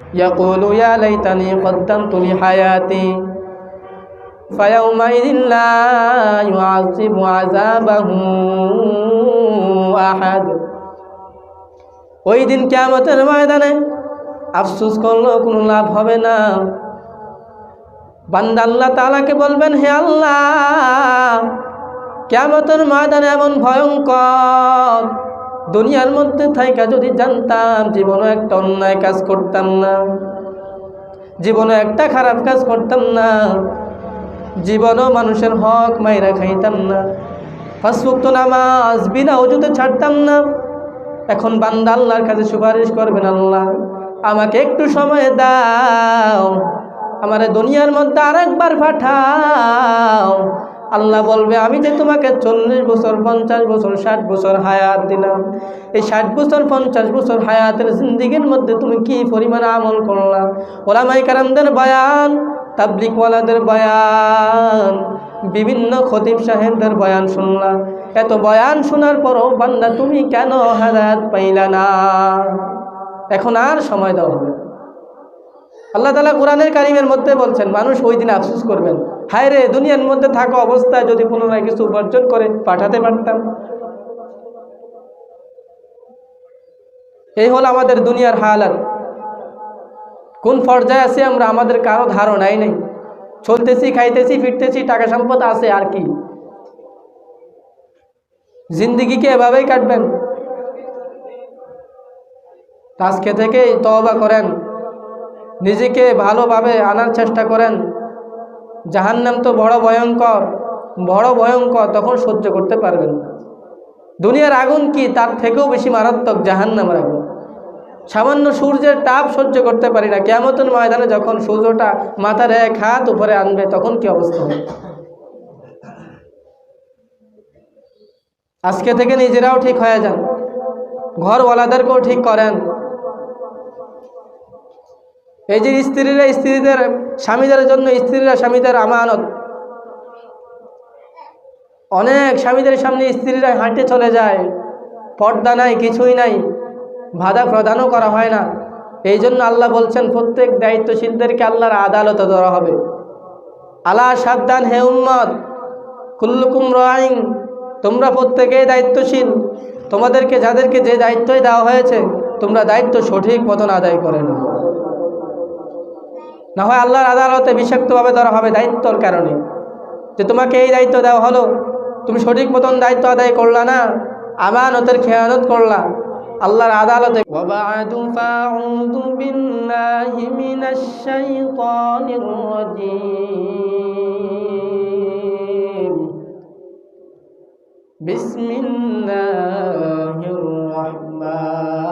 يقول يا ليتني قدمت لحياتي فيومئذ لا يعذب عذابه أحد ওই দিন কেমতের ময়দানে আফসুস করলেও কোনো লাভ হবে না বান্দা আল্লাহ তালাকে বলবেন হে আল্লাহ কেমতের ময়দানে এমন ভয়ঙ্কর দুনিয়ার মধ্যে থাইকা যদি জানতাম জীবনে একটা অন্যায় কাজ করতাম না। জীবনে একটা খারাপ কাজ করতাম না। জীবনও মানুষের হক মাইরা খাইতাম না। ফাঁসফুক্ত নামাজ, বিনা অজুতে ছাড়তাম না। এখন বান্দা আল্লাহর কাছে সুপারিশ করবেন, আল্লাহ, আমাকে একটু সময় দাও। আমার দুনিয়ার মধ্যে আরেকবার পাঠাও। আল্লাহ বলবে, আমি যে তোমাকে চল্লিশ বছর, পঞ্চাশ বছর, ষাট বছর হায়াত দিলাম। এই ষাট বছর, পঞ্চাশ বছর হায়াতের জিন্দিগির মধ্যে তুমি কি পরিমাণ আমল করলাম ওলামাই কারামদের বয়ান তাবলিকওয়ালাদের বয়ান, বিভিন্ন খতিব সাহেবদের বয়ান শুনলাম এত বয়ান শোনার পরও বান্দা, তুমি কেন হায়াত পাইলা না? এখন আর সময় দেওয়া হবে। আল্লাহ তালা কোরআনের কারিমের মধ্যে বলছেন, মানুষ ওই দিন আফসোস করবেন। হায় রে, দুনিয়ার মধ্যে থাকা অবস্থায় যদি পুনরায় কিছু উপার্জন করে, পাঠাতে পারতাম। এই হল আমাদের দুনিয়ার হালাত কোন পর্যায়ে আছে আমরা, আমাদের কারও ধারণাই নেই। চলতেছি, খাইতেছি, ফিরতেছি, টাকা সম্পদ আছে আর কি। জিন্দিগিকে এভাবেই কাটবেন? আজকে থেকেই তওবা করেন। নিজেকে ভালোভাবে আনার চেষ্টা করেন। জাহান্নাম তো বড় ভয়ঙ্কর বড় ভয়ঙ্কর, তখন সহ্য করতে পারবেন না। দুনিয়ার আগুন কি? তার থেকেও বেশি মারাত্মক জাহান্নামের আগুন। সামান্য সূর্যের তাপ সহ্য করতে পারি না। কেমতন ময়দানে যখন সূর্যটা মাথার এক হাত উপরে আনবে, তখন কি অবস্থা হবে? আজকে থেকে নিজেরাও ঠিক হয়ে যান। ঘরওয়ালাদেরকেও ঠিক করেন। এই যে স্ত্রীরা, স্ত্রীদের, স্বামীদের জন্য স্ত্রীরা, স্বামীদের আমানত। অনেক স্বামীদের সামনে স্ত্রীরা হাঁটে চলে যায়। পর্দা নাই, কিছুই নাই। বাধা প্রদানও করা হয় না। এই জন্য আল্লাহ বলছেন, প্রত্যেক দায়িত্বশীলদেরকে আল্লাহর আদালতে ধরা হবে। আল্লাহ সাবধান হে উম্মত। কুল্লুকুম রাইং তোমরা প্রত্যেকেই দায়িত্বশীল। তোমাদেরকে, যাদেরকে যে দায়িত্বই দেওয়া হয়েছে, তোমরা দায়িত্ব সঠিক মতন আদায় করে নাও। না হয় আল্লাহর আদালতে বিষাক্তভাবে ধরা হবে দায়িত্বর কারণে। যে তোমাকে এই দায়িত্ব দেওয়া হলো, তুমি সঠিক মতন দায়িত্ব আদায় করলা না, আমানতের খেয়ানত করলা, আল্লাহর আদালতে বিসমিল্লাহির রহমান।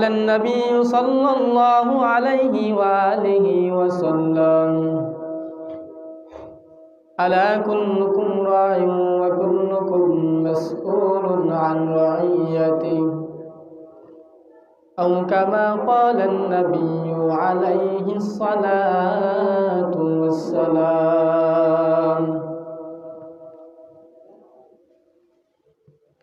وقال النبي صلى الله عليه وآله وسلم. ألا كلكم راع وكلكم مسؤول عن رعيته؟ أو كما قال النبي عليه الصلاة والسلام.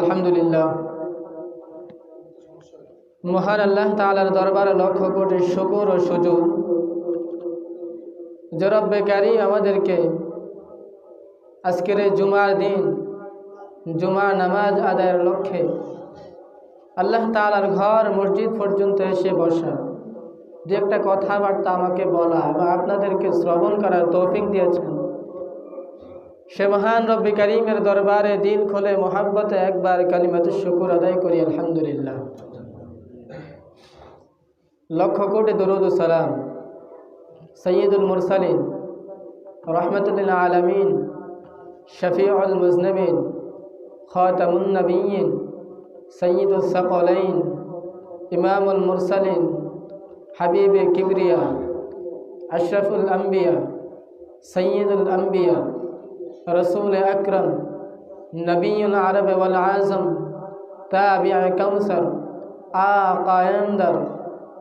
আলহামদুলিল্লাহ। মহান আল্লাহ তালার দরবারে লক্ষ কোটি শুকুর ও সুযোগ। যে রব্বে কারিম আমাদেরকে আজকের জুমার দিন জুমার নামাজ আদায়ের লক্ষ্যে আল্লাহ তালার ঘর, মসজিদ পর্যন্ত এসে বসা। যে একটা কথাবার্তা আমাকে বলা এবং আপনাদেরকে শ্রবণ করার তৌফিক দিয়েছেন। সে মহান রব্বি করিমের দরবারে দিল খোলে মোহাব্বতে একবার কালিমাতে শুকুর আদায় করি, আলহামদুলিল্লাহ। লক্ষ কোটি দরুদ সালাম। সৈয়দুল মুরসালিন রহমতুল্লাহ আলমিন, শফিউল মুজনবিন, খাতামুন নবীন সৈয়দুল সকলাইন, ইমামুল মুরসালিন, হাবিব কিবরিয়া, আশরফুল আম্বিয়া সৈয়দুল আম্বিয়া। রসুল আকরম নবীল আরব ওয়াল আজম তাবিয়া কমসর আকায়ন্দর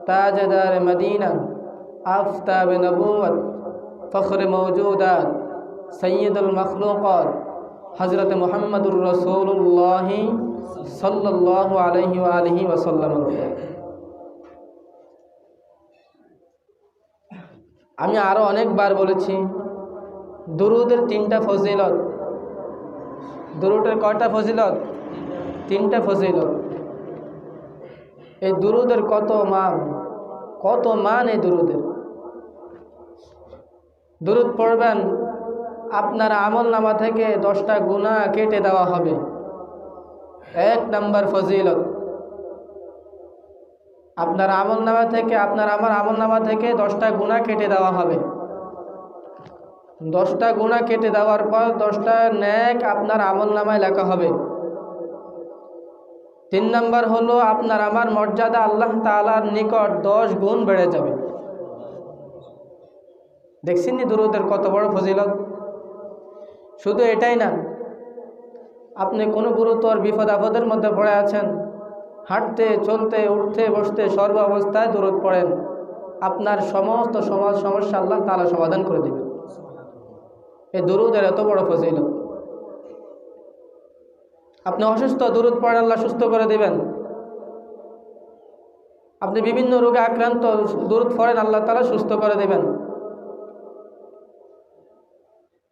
তাজদার মদিনা আফতাব নবুয়ত ফখর মৌজুদাত সৈয়দুল মখলুকত হজরত মোহাম্মদুর রসৌল্লাহ সাল্লাহ আলহি আলহি ওসাল্লাম আমি আরও অনেকবার বলেছি দুরুদের তিনটা ফজিলত। দুরুদের কয়টা ফজিলত? তিনটা ফজিলত। এই দুরুদের কত মান? কত মান এই দুরুদের? দুরুদ পড়বেন, আপনার আমল নামা থেকে দশটা গুণা কেটে দেওয়া হবে। এক নাম্বার ফজিলত। আপনার আমল নামা থেকে, আপনার আমার আমল নামা থেকে দশটা গুণা কেটে দেওয়া হবে। দশটা গুণা কেটে দেওয়ার পর দশটা ন্যাক আপনার আমল নামায় লেখা হবে। তিন নম্বর হলো আপনার আমার মর্যাদা আল্লাহ তালার নিকট দশ গুণ বেড়ে যাবে। দেখছেন নি দুরুদের কত বড় ফজিলত? শুধু এটাই না, আপনি কোনো গুরুতর বিপদ আপদের মধ্যে পড়ে আছেন, হাঁটতে, চলতে, উঠতে, বসতে সর্ব অবস্থায় দূরত পড়েন, আপনার সমস্ত সমাজ সমস্যা আল্লাহ তালা সমাধান করে দেবেন। এই দুরুদের এত বড় ফজিলত। আপনি অসুস্থ দূরত পড়েন আল্লাহ সুস্থ করে দেবেন। আপনি বিভিন্ন রোগে আক্রান্ত দূরত পড়েন আল্লাহ তালা সুস্থ করে দেবেন।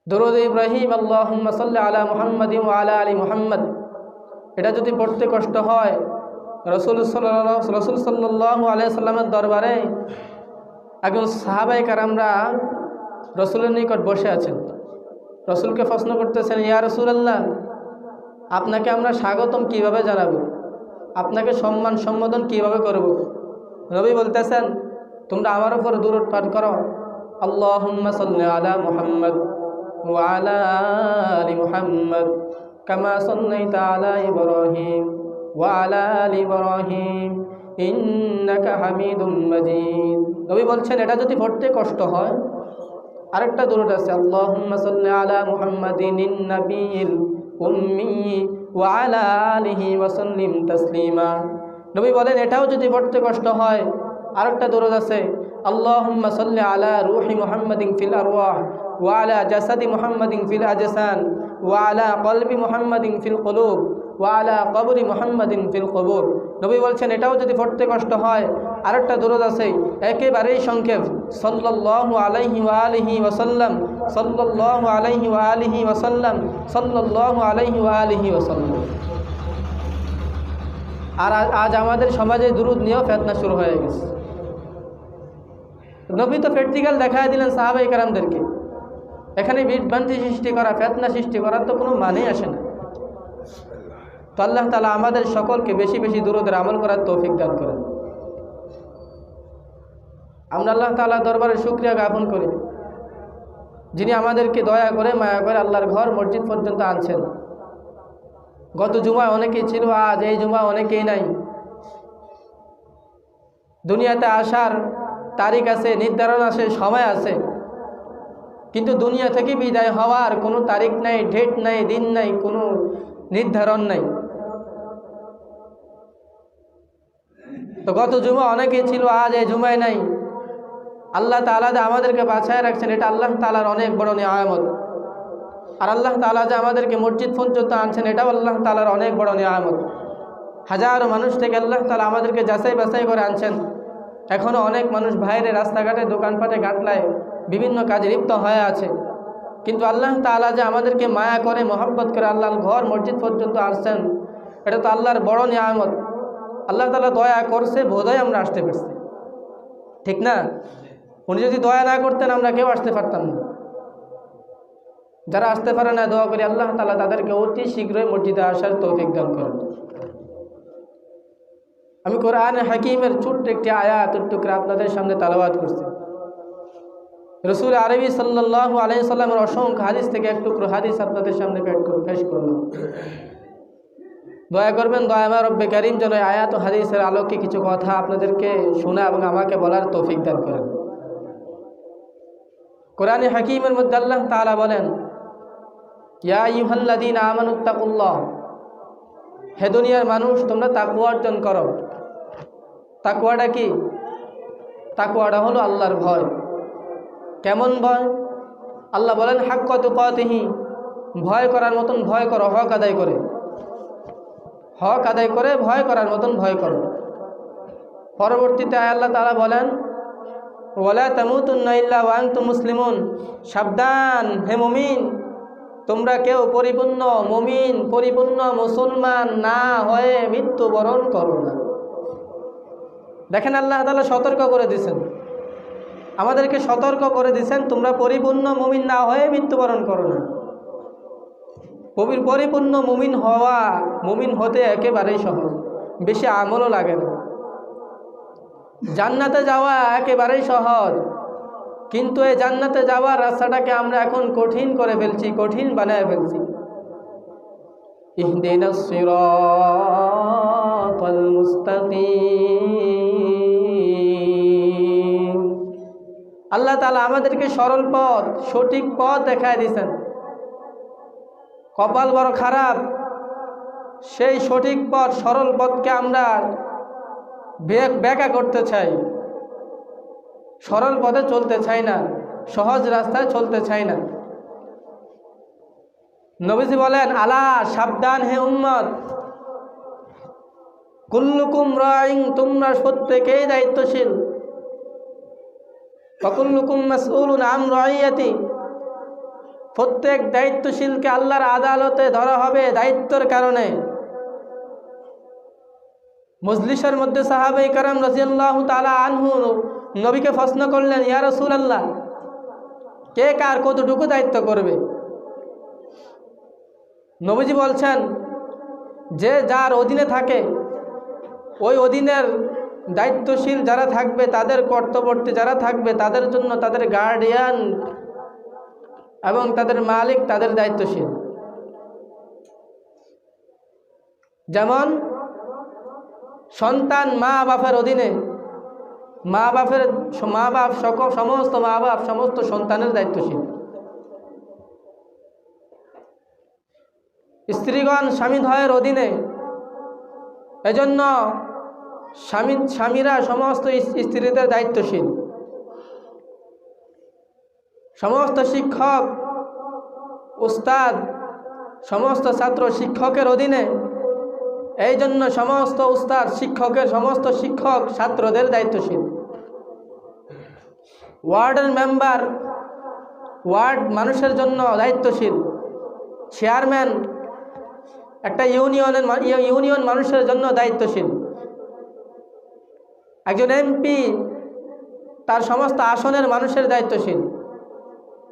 দরুদ ইব্রাহিম আল্লাহ সাল্লাহ আলা মুহাম্মদ আলা আলী মুহাম্মদ। এটা যদি পড়তে কষ্ট হয়, রসুল রসুল সাল্লাহ আলিয়া সাল্লামের দরবারে একজন সাহাবাই কারামরা রসুলের নিকট বসে আছেন। রসুলকে প্রশ্ন করতেছেন, ইয়া রসুল আল্লাহ আপনাকে আমরা স্বাগতম কীভাবে জানাব? আপনাকে সম্মান সম্বোধন কীভাবে করব? রবি বলতেছেন, তোমরা আমার উপর দূর পাঠ করো আল্লাহ আলা মুহাম্মদ ওয়ালা আলি মুহাম্মদ কামা সাল্লাইতা আলা ইব্রাহিম ওয়ালা আলি ইব্রাহিম ইন্নাকা হামিদুম মাজিদ। নবী বলছেন, এটা যদি পড়তে কষ্ট হয় আরেকটা দূরত আছে, আল্লাহুম্মা সাল্লি আলা মুহাম্মাদিন নাবিয়িল উম্মি ওয়ালা আলিহি ওয়াসাল্লিম তাসলিমা। নবী বলেন, এটাও যদি পড়তে কষ্ট হয়, আরেকটা দরদ আছে, আল্লাহুম্মা সাল্লি আলা রুহি মুহাম্মাদিন ফিল আরওয়াহ ওয়ালা জাসাদি মুহাম্মাদিন ফিল আজসান ওয়ালা কলবি মুহাম্মাদিন ফিল কুলুব ওয়ালা কবরি মুহাম্মাদিন ফিল কবর। নবী বলছেন, এটাও যদি পড়তে কষ্ট হয় আরেকটা দরদ আছে, একেবারেই সংক্ষেপ। ওয়া আলিহি সাল্লাল্লাহু আলাইহি ওয়া আলিহি ওয়াসাল্লাম সাল্লাল্লাহু আলাইহি ওয়া আলিহি ওয়াসাল্লাম আর আজ আমাদের সমাজে দুরুদ নিয়েও ফেতনা শুরু হয়ে গেছে। নবী তো প্র্যাকটিক্যাল দেখায় দিলেন সাহাবাই কারামদেরকে। এখানে বিভ্রান্তি সৃষ্টি করা, ফেতনা সৃষ্টি করার তো কোনো মানেই আসে না। তো আল্লাহ তালা আমাদের সকলকে বেশি বেশি দূরদের আমল করার তৌফিক দান করেন। আমরা আল্লাহ তালা দরবারে শুক্রিয়া জ্ঞাপন করি। যিনি আমাদেরকে দয়া করে মায়া করে আল্লাহর ঘর, মসজিদ পর্যন্ত আনছেন। গত জুমায় অনেকেই ছিল, আজ এই জুমা অনেকেই নাই। দুনিয়াতে আসার তারিখ আছে, নির্ধারণ আছে, সময় আছে। কিন্তু দুনিয়া থেকে বিদায় হওয়ার কোনো তারিখ নাই ডেট নাই, দিন নাই, কোনো নির্ধারণ নাই। তো গত জুমা অনেকেই ছিল, আজ এই জুমায় নাই। আল্লাহ তালা যে আমাদেরকে বাছায় রাখছেন, এটা আল্লাহ তালার অনেক বড় নিয়ামত। আর আল্লাহ তালা যে আমাদেরকে মসজিদ পর্যন্ত আনছেন, এটাও আল্লাহ তালার অনেক বড় নিয়ামত। হাজারো মানুষ থেকে আল্লাহ তালা আমাদেরকে যাচাই বাছাই করে আনছেন। এখনও অনেক মানুষ বাইরে রাস্তাঘাটে, দোকানপাটে গাটলায় বিভিন্ন কাজে লিপ্ত হয়ে আছে। কিন্তু আল্লাহ তাআলা যে আমাদেরকে মায়া করে, মহব্বত করে আল্লাহর ঘর, মসজিদ পর্যন্ত আসছেন এটা তো আল্লাহর বড় নিয়ামত। আল্লাহ তালা দয়া করছে, বোধহয় আমরা আসতে পারছি। ঠিক না? উনি যদি দয়া না করতেন, আমরা কেউ আসতে পারতাম না। যারা আসতে পারে না, দোয়া করি আল্লাহ তালা তাদেরকে অতি শীঘ্রই মসজিদে আসার তৌফিক দান করেন। আমি কোরআন হাকিমের ছোট্ট একটি আয়াত টুকরা আপনাদের সামনে তালাবাদ করছি। রসুল আরবি সাল্লাহ আলাই সাল্লামের অসংখ্য হাদিস থেকে এক টুকরো হাদিস আপনাদের সামনে পেশ করলাম। দয়া করবেন দয়ামা রব্বে করিম, যেন আয়াত হাদিসের আলোকে কিছু কথা আপনাদেরকে শোনা এবং আমাকে বলার তৌফিক দান করেন। কোরআনে হাকিমের মধ্যে আল্লাহ তালা বলেন, ইয়া ইউহাল্লাদিন আমানুত্তাকুল্লাহ হে দুনিয়ার মানুষ, তোমরা তাকুয়া অর্জন করো। তাকুয়াটা কি? তাকুয়াটা হলো আল্লাহর ভয়। কেমন ভয়? আল্লাহ বলেন হাক কত কতহি ভয় করার মতন ভয় করো, হক আদায় করে। হক আদায় করে, ভয় করার মতন ভয় করো। পরবর্তীতে আয় আল্লাহ তারা বলেন ওলা তামুতুন্না ইল্লা ওয়াং তু মুসলিমুন। সাবধান, হে মুমিন। তোমরা কেউ পরিপূর্ণ মুমিন, পরিপূর্ণ মুসলমান না হয়ে মৃত্যুবরণ করো না। দেখেন আল্লাহ তালা সতর্ক করে দিছেন আমাদেরকে সতর্ক করে দিছেন তোমরা পরিপূর্ণ মুমিন না হয়ে মৃত্যুবরণ করো না। পরিপূর্ণ মুমিন হওয়া, মুমিন হতে একেবারেই সহজ। বেশি আমলও লাগে না। জান্নাতে যাওয়া একেবারেই সহজ। কিন্তু এই জান্নাতে যাওয়ার রাস্তাটাকে আমরা এখন কঠিন করে ফেলছি, কঠিন বানায় ফেলছি। আল্লাহ তালা আমাদেরকে সরল পথ, সঠিক পথ দেখায় দিয়েছেন। কপাল বড় খারাপ। সেই সঠিক পথ, সরল পথকে আমরা ব্যাখ্যা করতে চাই। সরল পথে চলতে চাই না, সহজ রাস্তায় চলতে চাই না। নবীজি বলেন, আলা সাবধান হে উম্মত। কুল্লুকুম রাইং তোমরা প্রত্যেকেই দায়িত্বশীল। ফকুল্লুকুম মাসউলুন আম রাইয়াতি। প্রত্যেক দায়িত্বশীলকে আল্লাহর আদালতে ধরা হবে দায়িত্বর কারণে। মজলিসের মধ্যে সাহাবাই কারাম রাজিয়াল্লাহ তালা আনহু নবীকে প্রশ্ন করলেন, ইয়া রসুল আল্লাহ কে কার কতটুকু দায়িত্ব করবে? নবীজি বলছেন, যে যার অধীনে থাকে, ওই অধীনের দায়িত্বশীল যারা থাকবে, তাদের কর্তব্যর্তী যারা থাকবে, তাদের জন্য তাদের গার্ডিয়ান এবং তাদের মালিক তাদের দায়িত্বশীল। যেমন সন্তান মা বাপের অধীনে, মা বাপের মা বাপ সকল সমস্ত মা বাপ সমস্ত সন্তানের দায়িত্বশীল। স্ত্রীগণ স্বামী ধয়ের অধীনে, এজন্য স্বামী, স্বামীরা সমস্ত স্ত্রীদের দায়িত্বশীল। সমস্ত শিক্ষক উস্তাদ সমস্ত ছাত্র শিক্ষকের অধীনে এই জন্য সমস্ত উস্তাদ, শিক্ষকের সমস্ত শিক্ষক, ছাত্রদের দায়িত্বশীল। ওয়ার্ডের মেম্বার, ওয়ার্ড মানুষের জন্য দায়িত্বশীল। চেয়ারম্যান, একটা ইউনিয়নের ইউনিয়ন মানুষের জন্য দায়িত্বশীল। একজন এমপি, তার সমস্ত আসনের মানুষের দায়িত্বশীল।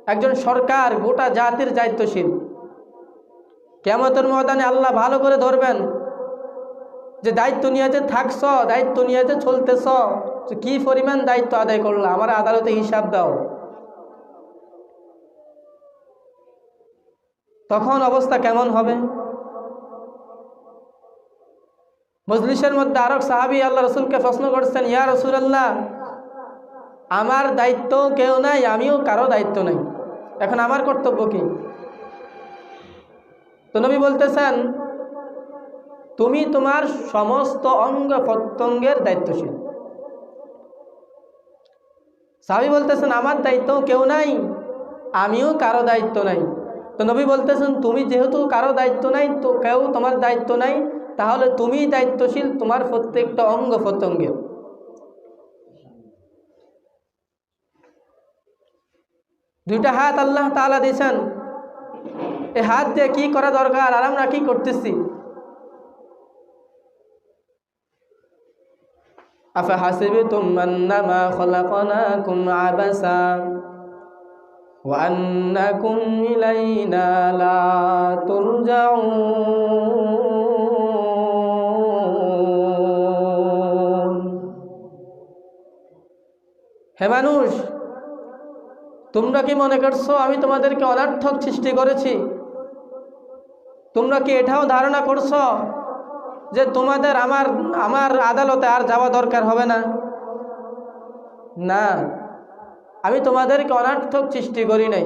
একজন সরকার, গোটা জাতির দায়িত্বশীল। কেমতের ময়দানে আল্লাহ ভালো করে ধরবেন। যে দায়িত্ব নিয়ে যে থাকছ, দায়িত্ব নিয়ে যে কি পরিমাণ দায়িত্ব আদায় করল, আমার আদালতে হিসাব দাও। তখন অবস্থা কেমন হবে? মজলিসের মধ্যে আরক সাহাবি আল্লাহ রসুলকে প্রশ্ন করছেন, ইয়া রসুল আল্লাহ আমার দায়িত্ব কেউ নাই, আমিও কারও দায়িত্ব নাই। এখন আমার কর্তব্য কি? তো নবী বলতেছেন তুমি তোমার সমস্ত অঙ্গ প্রত্যঙ্গের দায়িত্বশীল। সাহাবি বলতেছেন, আমার দায়িত্ব কেউ নাই, আমিও কারও দায়িত্ব নাই। তো নবী বলতেছেন, তুমি যেহেতু কারও দায়িত্ব নাই, তো কেউ তোমার দায়িত্ব নাই, তাহলে তুমি দায়িত্বশীল তোমার প্রত্যেকটা অঙ্গ প্রত্যঙ্গের। দুইটা হাত আল্লাহ তালা দিয়েছেন। এই হাত দিয়ে কি করা দরকার? আর আমরা কি করতেছি? أفحسبتم أنما خلقناكم عبثا وأنكم إلينا لا ترجعون হে মানুষ তোমরা কি মনে করছো আমি তোমাদেরকে অনার্থক সৃষ্টি করেছি তোমরা কি এটাও ধারণা করছো যে তোমাদের আমার আমার আদালতে আর যাওয়া দরকার হবে না। না, আমি তোমাদেরকে অনার্থক সৃষ্টি করি নাই।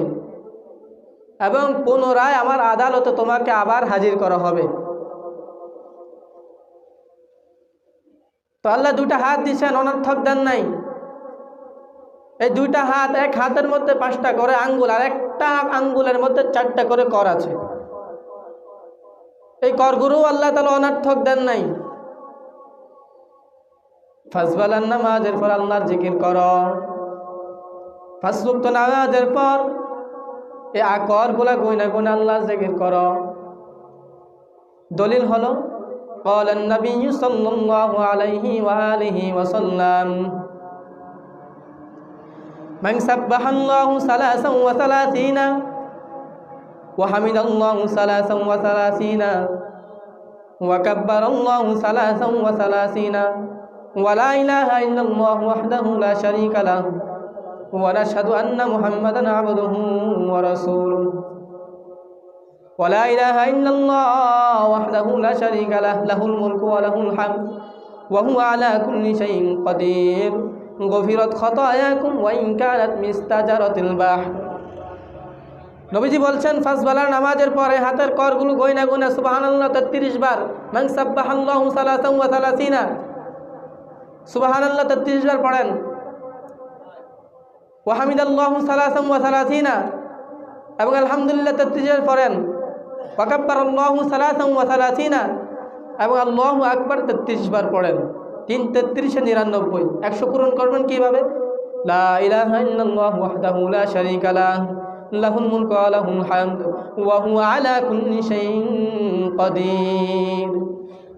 এবং পুনরায় আমার আদালতে তোমাকে আবার হাজির করা হবে। তো আল্লাহ দুটা হাত দিচ্ছেন অনার্থক দেন নাই। এই দুইটা হাত এক হাতের মধ্যে পাঁচটা করে আঙ্গুল, আর একটা আঙ্গুলের মধ্যে চারটা করে কর আছে। এই করগুরু আল্লাহ তালা অনার্থক দেন নাই ফাজবালার নামাজের পর আল্লাহর জিকির কর ফাঁসুক্ত নামাজের পর এই আকর গুলা গুনা গুনা আল্লাহর জিকির কর দলিল হলো قال النبي صلى الله عليه وآله وسلم من سبح الله ثلاثا وثلاثين وحمد الله ثلاثا وثلاثين وكبر الله ثلاثا وثلاثين ولا إله إلا الله وحده لا شريك له ونشهد أن محمدا عبده ورسوله. ولا إله إلا الله وحده لا شريك له له الملك وله الحمد وهو على كل شيء قدير. غفرت خطاياكم وإن كانت مستجرة البحر. নবীজি বলছেন ফাসবালার নামাজের পরে হাতের করগুলো গয়না গুনা সুবহানাল্লাহ 33 বার। মান সাব্বাহাল্লাহু সালাসান সুবহানাল্লাহ 33 বার পড়েন। ওয়া হামিদাল্লাহু সালাসান ওয়া সালাসিনা। এবং আলহামদুলিল্লাহ 33 বার পড়েন। ওয়া কাব্বারাল্লাহু সালাসান ওয়া সালাসিনা। এবং আল্লাহু আকবার 33 বার পড়েন। তিন তেত্রিশে নিরানব্বই। একশো পূরণ করবেন কীভাবে? লা ইলাহা ইল্লাল্লাহু ওয়াহদাহু লাহুল মুলকু ওয়া লাহুল হামদ ওয়া হুয়া আলা কুল্লি শাইইন কাদির।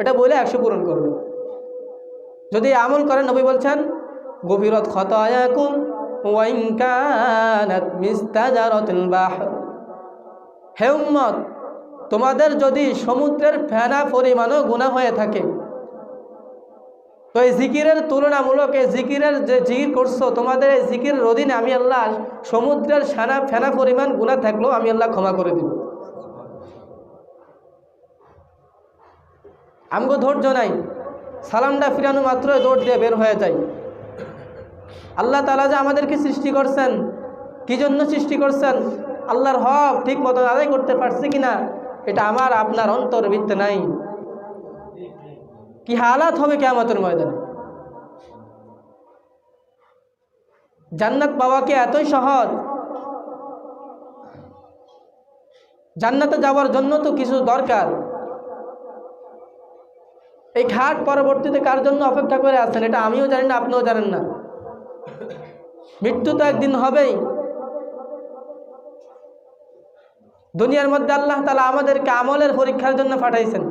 এটা বলে একশো পূরণ করবেন যদি আমল করেন নবী বলছেন গভীরত খতায়াকুম ওয়া ইন কানাত মিস্তাজারাতুল বাহর। হে উম্মত, তোমাদের যদি সমুদ্রের ফেনা পরিমাণও গুনাহ হয়ে থাকে তো এই জিকিরের তুলনামূলক এই জিকিরের যে জিকির করছ, তোমাদের এই জিকিরের অধীনে আমি আল্লাহ সমুদ্রের সানা, ফেনা পরিমাণ গুণা থাকলেও আমি আল্লাহ ক্ষমা করে দিব। আমগো ধৈর্য নাই। সালামটা ফিরানো মাত্রই দৌড় দিয়ে বের হয়ে যায় আল্লাহ তালা যে আমাদেরকে সৃষ্টি করছেন, কি জন্য সৃষ্টি করছেন? আল্লাহর হক ঠিক মতো আদায় করতে পারছে কিনা, এটা আমার, আপনার অন্তর্বৃত্তে নাই। কি হালাত হবে কেমতের ময়দানে? জান্নাত পাওয়া কি এতই সহজ? জান্নাতে যাওয়ার জন্য তো কিছু দরকার। এই ঘাট পরবর্তীতে কার জন্য অপেক্ষা করে আছেন এটা আমিও জানি না, আপনিও জানেন না। মৃত্যু তো একদিন হবেই। দুনিয়ার মধ্যে আল্লাহ তালা আমাদেরকে আমলের পরীক্ষার জন্য পাঠাইছেন।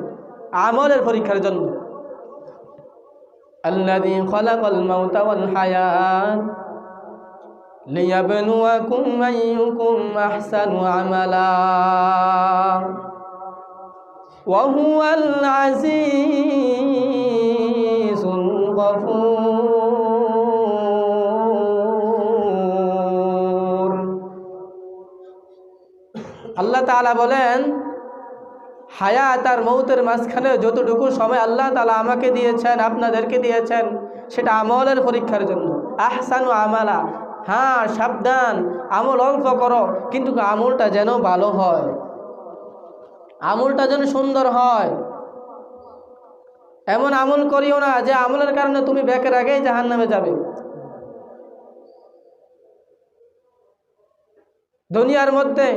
আমলের পরীক্ষার জন্য। الذي خلق الموت والحياة ليبلوكم أيكم أحسن عملا وهو العزيز الغفور আল্লাহ তাআলা বলেন হায়াত আর মৌতের মাঝখানে যতটুকু সময় আল্লাহ তালা আমাকে দিয়েছেন, আপনাদেরকে দিয়েছেন, সেটা আমলের পরীক্ষার জন্য। আহসানু আমালা। হ্যাঁ সাবধান, আমল অল্প করো, কিন্তু আমলটা যেন ভালো হয়। আমলটা যেন সুন্দর হয়। এমন আমল করিও না যে আমলের কারণে তুমি ব্যাকের আগেই জাহান নামে যাবে। দুনিয়ার মধ্যে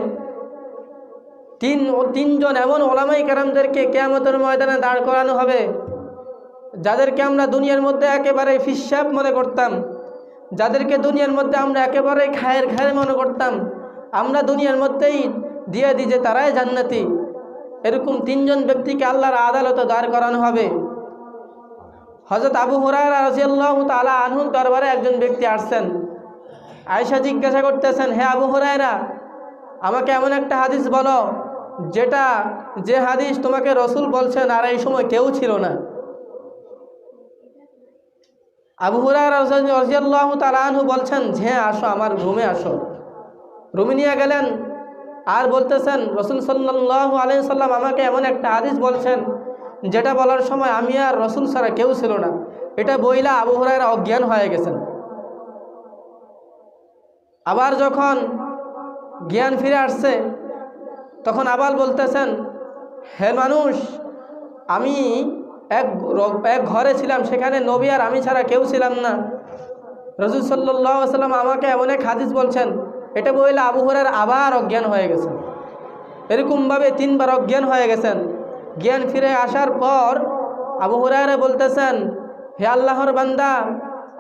তিন তিনজন এমন ওলামাই কারামদেরকে কেয়ামতের ময়দানে দাঁড় করানো হবে, যাদেরকে আমরা দুনিয়ার মধ্যে একেবারে ফিসাব মনে করতাম, যাদেরকে দুনিয়ার মধ্যে আমরা একেবারে খায়ের খায়ের মনে করতাম, আমরা দুনিয়ার মধ্যেই দিয়ে দিই যে তারাই জান্নাতি। এরকম তিনজন ব্যক্তিকে আল্লাহর আদালতে দাঁড় করানো হবে। হজরত আবু হরার রাজিয়াল্লাহ তালা আনহুর দরবারে একজন ব্যক্তি আসছেন। আয়সা জিজ্ঞাসা করতেছেন, হে আবু হরাইরা আমাকে এমন একটা হাদিস বলো যেটা যে হাদিস তোমাকে রসুল বলছেন আর এই সময় কেউ ছিল না। আবু রাজিয়াল্লাহ তালাহু বলছেন যে আসো, আমার রুমে আসো। রুমে নিয়ে গেলেন, আর বলতেছেন, রসুল সাল্লাহ আলি সাল্লাম আমাকে এমন একটা হাদিস বলছেন, যেটা বলার সময় আমি আর রসুল ছাড়া কেউ ছিল না। এটা বইলা আবু হুরায়রা অজ্ঞান হয়ে গেছেন। আবার যখন জ্ঞান ফিরে আসছে তখন আবার বলতেছেন, হে মানুষ, আমি এক এক ঘরে ছিলাম, সেখানে নবী আর আমি ছাড়া কেউ ছিলাম না। রসুল সাল্লাহ সাল্লাম আমাকে এমন এক হাদিস বলছেন, এটা বইলে আবু হরের আবার অজ্ঞান হয়ে গেছে। এরকমভাবে তিনবার অজ্ঞান হয়ে গেছেন। জ্ঞান ফিরে আসার পর আবু হুরায়রা বলতেছেন, হে আল্লাহর বান্দা,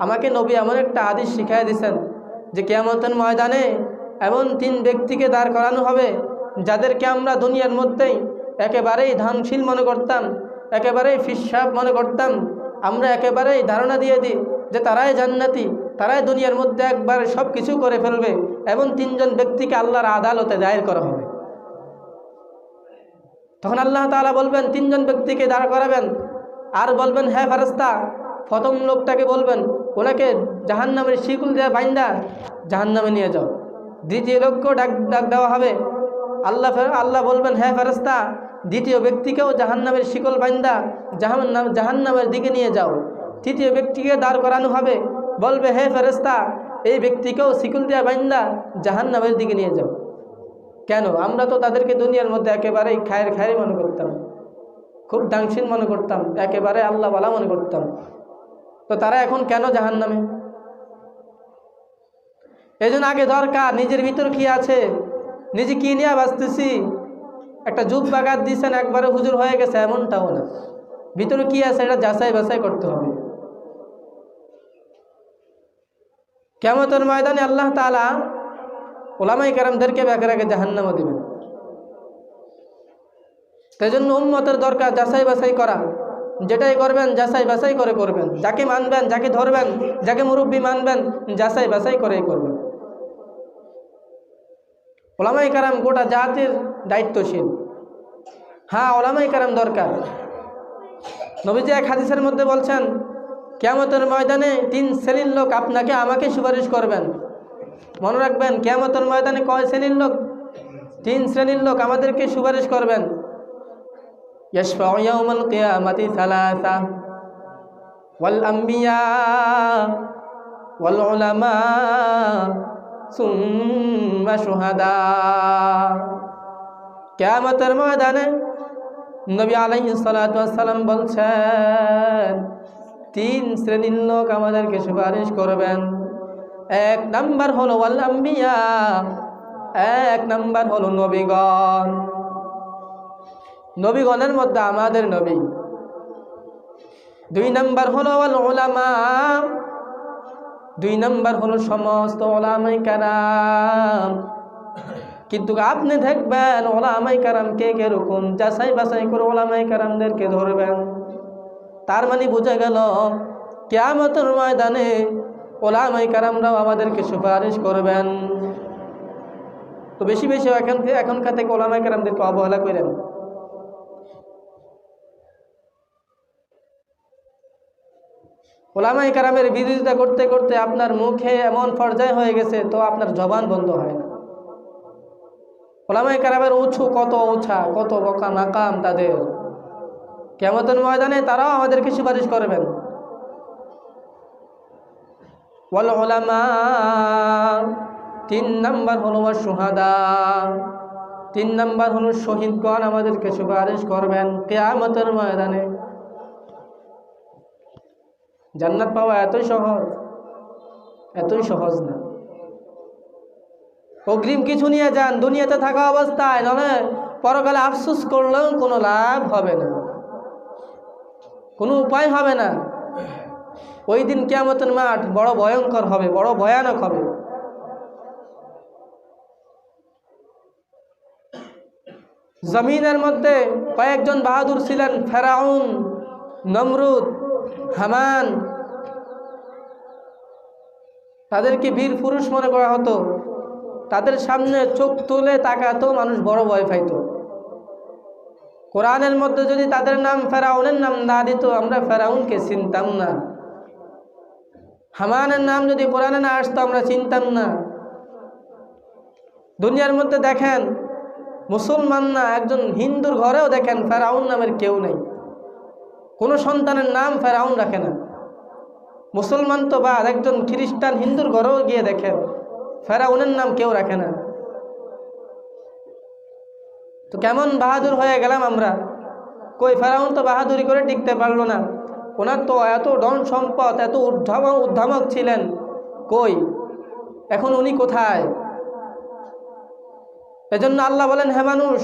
আমাকে নবী এমন একটা আদিশ শিখাই দিছেন যে কেয়ামতের ময়দানে এমন তিন ব্যক্তিকে দাঁড় করানো হবে যাদেরকে আমরা দুনিয়ার মধ্যেই একেবারেই ধানশীল মনে করতাম, একেবারেই ফিসাব মনে করতাম, আমরা একেবারেই ধারণা দিয়ে দিই যে তারাই জান্নাতি, তারাই দুনিয়ার মধ্যে একবার সব কিছু করে ফেলবে এবং তিনজন ব্যক্তিকে আল্লাহর আদালতে দায়ের করা হবে। তখন আল্লাহ তাআলা বলবেন, তিনজন ব্যক্তিকে দাঁড় করাবেন আর বলবেন হ্যাঁ ফারাস্তা প্রথম লোকটাকে বলবেন, ওনাকে জাহান্নামের শিকুল দেওয়া বাইন্দা, জাহান্নামে নিয়ে যাও। দ্বিতীয় লোককেও ডাক ডাক দেওয়া হবে আল্লাহ আল্লাহ বলবেন হ্যাঁ ফেরস্তা দ্বিতীয় ব্যক্তিকেও জাহান্নামের শিকল বাইন্দা, জাহান্নাম জাহান্নামের দিকে নিয়ে যাও। তৃতীয় ব্যক্তিকে দাঁড় করানো হবে। বলবে, হে ফেরেস্তা এই ব্যক্তিকেও শিকল দেওয়া বাইন্দা, জাহান্নামের দিকে নিয়ে যাও। কেন? আমরা তো তাদেরকে দুনিয়ার মধ্যে একেবারেই খায়ের খায়ের মনে করতাম। খুব ডাংসিন মনে করতাম। একেবারে আল্লাহ বালা মনে করতাম। তো তারা এখন কেন জাহান নামে এই জন্য আগে দরকার, নিজের ভিতর কি আছে? নিজে কি নিয়ে বাঁচতেছি? একটা যুগ বাগাত দিয়েছেন একবারে হুজুর হয়ে গেছে, এমনটাও না। ভিতরে কি আছে, এটা যাচাই বাছাই করতে হবে। কেমতের ময়দানে আল্লাহ তালা ওলামাই কারামদেরকে ব্যাকে রাখে জাহান্নামও দেবেন। সেই জন্য উম্মতের দরকার যাচাই বাছাই করা। যেটাই করবেন, যাচাই বাছাই করে করবেন। যাকে মানবেন, যাকে ধরবেন, যাকে মুরব্বী মানবেন, যাচাই বাছাই করেই করবেন। ওলামাই কারাম গোটা জাতির দায়িত্বশীল। হ্যাঁ ওলামাই কারাম দরকার। নবীজি এক হাদিসের মধ্যে বলছেন, কেয়ামতের ময়দানে তিন শ্রেণির লোক আপনাকে আমাকে সুপারিশ করবেন। মনে রাখবেন, কেয়ামতের ময়দানে কয় শ্রেণির লোক? তিন শ্রেণির লোক আমাদেরকে সুপারিশ করবেন। সালাসা ওয়াল আম্বিয়া ওয়াল উলামা ক্যামতের সুহাদা ময়দানে নবী আলাইসালাম বলছেন, তিন শ্রেণির লোক আমাদেরকে সুপারিশ করবেন। এক নাম্বার হলো আল্লাম্বিয়া এক নাম্বার হলো নবীগণ। নবীগণের মধ্যে আমাদের নবী। দুই নাম্বার হলো ওলামা দুই নাম্বার হলো সমস্ত ওলামাই কারাম। কিন্তু আপনি দেখবেন ওলামাই কারাম কে কীরকম যাচাই বাছাই করে ওলামাই কারামদেরকে ধরবেন। তার মানে বোঝা গেল, কেয়ামতের ময়দানে ওলামাই কারামরাও আমাদেরকে সুপারিশ করবেন। তো বেশি বেশি এখন এখনকার থেকে ওলামাই কারামদেরকে অবহেলা করেন। ওলামাই কারামের বিরোধিতা করতে করতে আপনার মুখে এমন পর্যায়ে হয়ে গেছে, তো আপনার জবান বন্ধ হয় না। ওলামাই কারামের উঁচু কত উঁচা কত বকা মাকাম তাদের। কেমতের ময়দানে তারাও আমাদেরকে সুপারিশ করবেন। বল ওলামা তিন নাম্বার হলো সুহাদা তিন নাম্বার হলো শহীদগণ আমাদেরকে সুপারিশ করবেন। কেয়ামতের ময়দানে জান্নাত পাওয়া এতই সহজ এতই সহজ না। অগ্রিম কিছু নিয়ে যান, দুনিয়াতে থাকা অবস্থায় নলে পরকালে আফসুস করলেও কোনো লাভ হবে না। কোনো উপায় হবে না। ওই দিন কেমতের মাঠ বড় ভয়ঙ্কর হবে, বড় ভয়ানক হবে। জমিনের মধ্যে কয়েকজন বাহাদুর ছিলেন, ফেরাউন, নমরুদ, হামান তাদেরকে বীর পুরুষ মনে করা হতো। তাদের সামনে চোখ তুলে তাকাতো, মানুষ বড় ভয় পাইত। কোরআনের মধ্যে যদি তাদের নাম ফেরাউনের নাম না দিত, আমরা ফেরাউনকে চিনতাম না। হামানের নাম যদি কোরআনে না আসতো, আমরা চিনতাম না। দুনিয়ার মধ্যে দেখেন মুসলমান না একজন হিন্দুর ঘরেও দেখেন, ফেরাউন নামের কেউ নেই। কোনো সন্তানের নাম ফেরাউন রাখে না। মুসলমান তো বাদ একজন খ্রিস্টান হিন্দুর ঘরেও গিয়ে দেখেন ফেরাউনের নাম কেউ রাখে না। তো কেমন বাহাদুর হয়ে গেলাম আমরা? কই ফেরাউন তো বাহাদুরি করে টিকতে পারল না। ওনার তো এত ডন সম্পদ, এত উদ্ধামক উদ্ধামক ছিলেন। কই? এখন উনি কোথায়? এজন্য আল্লাহ বলেন হ্যাঁ মানুষ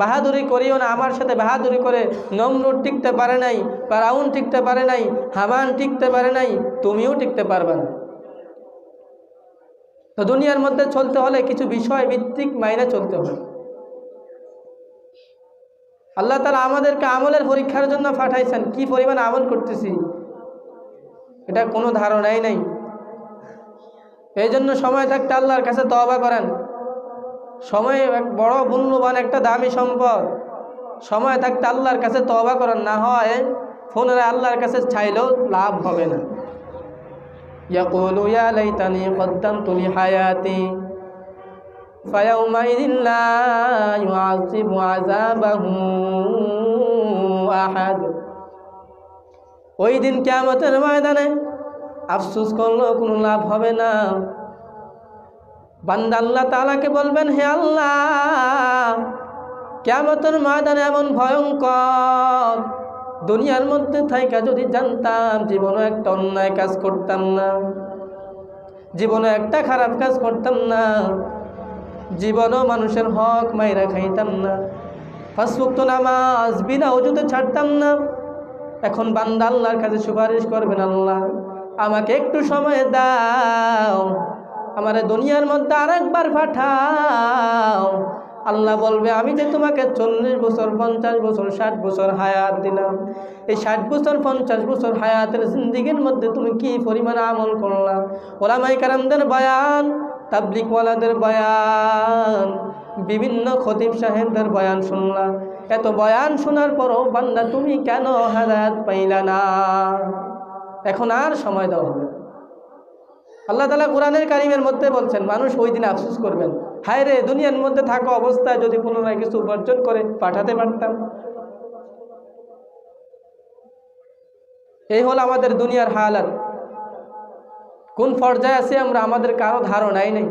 বাহাদুরি করিও না, আমার সাথে বাহাদুরি করে নমরুদ টিকতে পারে নাই, পারাউন টিকতে পারে নাই হামান টিকতে পারে নাই, তুমিও টিকতে পারবে না। তো দুনিয়ার মধ্যে চলতে হলে কিছু বিষয় ভিত্তিক মাইনে চলতে হয় আল্লাহ তালা আমাদেরকে আমলের পরীক্ষার জন্য পাঠাইছেন, কি পরিমাণ আমল করতেছি? এটা কোনো ধারণাই নাই। এই জন্য সময় থাকতে আল্লাহর কাছে তবা করেন। সময় এক বড় মূল্যবান একটা দামি সম্পদ সময় থাকতে আল্লাহর কাছে তবা করেন না হয় ফোনের আল্লাহর কাছে চাইলেও লাভ হবে না يقول يا ليتني قدمت لحياتي فيومئذ لا يعذب عذابه أحد ওই দিন কেমতের ময়দানে আফসুস করলেও কোনো লাভ হবে না বান্দা আল্লাহ তালাকে বলবেন, হে আল্লাহ কেমতের ময়দানে এমন ভয়ঙ্কর দুনিয়ার মধ্যে থাইকা যদি জানতাম জীবনে একটা অন্যায় কাজ করতাম না জীবনে একটা খারাপ কাজ করতাম না, জীবনও মানুষের হক মাইরা খাইতাম না ফাঁসুক্ত নামাজ, বিনা অজুতে ছাড়তাম না, এখন বান্দা আল্লাহর কাছে সুপারিশ করবেন, আল্লাহ, আমাকে একটু সময় দাও আমার দুনিয়ার মধ্যে আরেকবার পাঠাও। আল্লাহ বলবে, আমি যে তোমাকে চল্লিশ বছর, পঞ্চাশ বছর, ষাট বছর হায়াত দিলাম। এই ষাট বছর, পঞ্চাশ বছর হায়াতের জিন্দিগির মধ্যে তুমি কি পরিমাণ আমল করলাম ওলামাই কারামদের বয়ান তাবলিকওয়ালাদের বয়ান, বিভিন্ন খতিব সাহেবদের বয়ান শুনলাম এত বয়ান শোনার পরও, বান্দা তুমি কেন হায়াত পাইলা না? এখন আর সময় দেওয়া হবে। আল্লাহ তালা কোরআনের কারিমের মধ্যে বলছেন, মানুষ ওই দিন আফসোস করবেন। হায় রে, দুনিয়ার মধ্যে থাকা অবস্থায় যদি পুনরায় কিছু উপার্জন করে, পাঠাতে পারতাম। এই হল আমাদের দুনিয়ার হালাত। কোন পর্যায়ে আছে আমরা, আমাদের কারও ধারণাই নেই।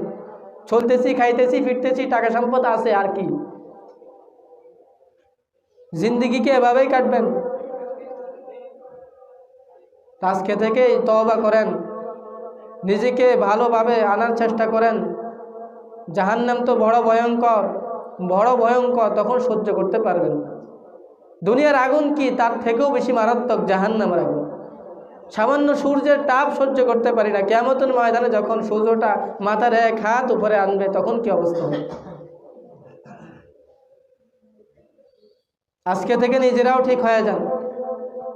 চলতেছি, খাইতেছি, ফিরতেছি, টাকা সম্পদ আছে আর কি? জিন্দিগিকে এভাবেই কাটবেন? আজকে থেকেই তওবা করেন। নিজেকে ভালোভাবে আনার চেষ্টা করেন। জাহান্নাম তো বড় ভয়ঙ্কর বড় ভয়ঙ্কর, তখন সহ্য করতে পারবেন না। দুনিয়ার আগুন কি? তার থেকেও বেশি মারাত্মক জাহান্নামের আগুন। সামান্য সূর্যের তাপ সহ্য করতে পারি না। কেমতের ময়দানে যখন সূর্যটা মাথার এক হাত উপরে আনবে, তখন কি অবস্থা হবে? আজকে থেকে নিজেরাও ঠিক হয়ে যান।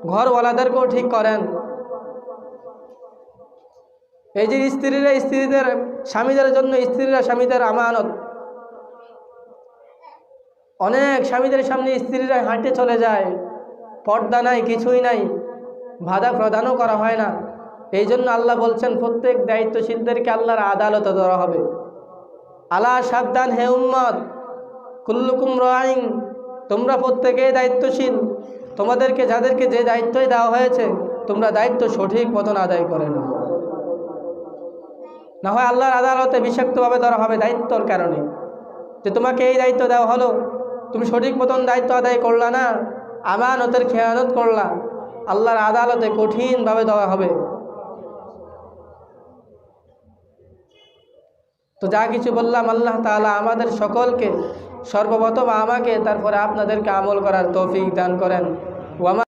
ঘরওয়ালাদেরকেও ঠিক করেন। এই যে স্ত্রীরা, স্ত্রীদের, স্বামীদের জন্য স্ত্রীরা, স্বামীদের আমানত। অনেক স্বামীদের সামনে স্ত্রীরা হাঁটে চলে যায়। পর্দা নাই, কিছুই নাই। বাধা প্রদানও করা হয় না। এই জন্য আল্লাহ বলছেন, প্রত্যেক দায়িত্বশীলদেরকে আল্লাহর আদালতে ধরা হবে। আল্লাহ সাবধান হে উম্মত। কুল্লুকুম রাইং তোমরা প্রত্যেকেই দায়িত্বশীল। তোমাদেরকে, যাদেরকে যে দায়িত্বই দেওয়া হয়েছে, তোমরা দায়িত্ব সঠিক মতন আদায় করে নাও। না হয় আল্লাহর আদালতে বিষাক্তভাবে ধরা হবে দায়িত্বর কারণে। যে তোমাকে এই দায়িত্ব দেওয়া হলো, তুমি সঠিক মতন দায়িত্ব আদায় করলা না, আমানতের খেয়ানত করলা, আল্লাহর আদালতে কঠিনভাবে দেওয়া হবে। তো যা কিছু বললাম, আল্লাহ তাআলা আমাদের সকলকে সর্বপ্রথম আমাকে, তারপরে আপনাদেরকে আমল করার তৌফিক দান করেন। ওয়ামা